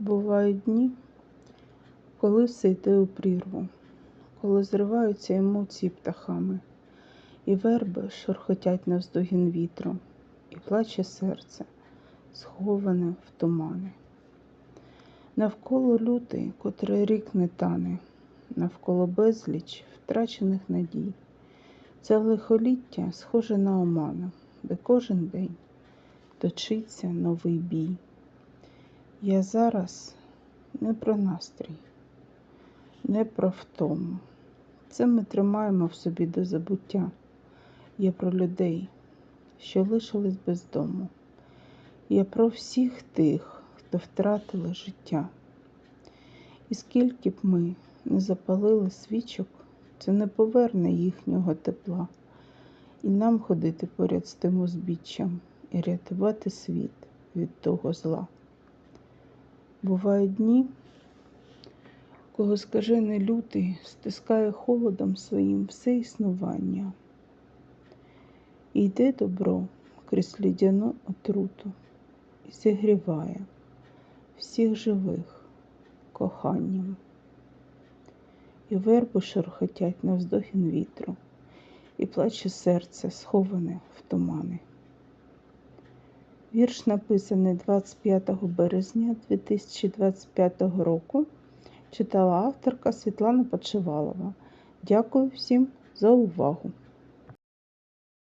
Бувають дні, коли все йде у прірву, коли зриваються емоції птахами, і верби шурхотять навздогін вітру, і плаче серце, сховане в тумани. Навколо лютий, котрий рік не тане, навколо безліч втрачених надій. Це лихоліття схоже на оману, де кожен день точиться новий бій. Я зараз не про настрій, не про втому. Це ми тримаємо в собі до забуття. Я про людей, що лишились без дому. Я про всіх тих, хто втратили життя. І скільки б ми не запалили свічок, це не поверне їхнього тепла. І нам ходити поряд з тим узбіччям і рятувати світ від того зла. Бувають дні, кого скажений лютий стискає холодом своїм все існування. І йде добро крізь лідяну отруту і зігріває всіх живих коханням. І верби шурхотять навздогін вітру, і плаче серце, сховане в тумани. Вірш написаний 25 березня 2025 року. Читала авторка Світлана Почивалова. Дякую всім за увагу!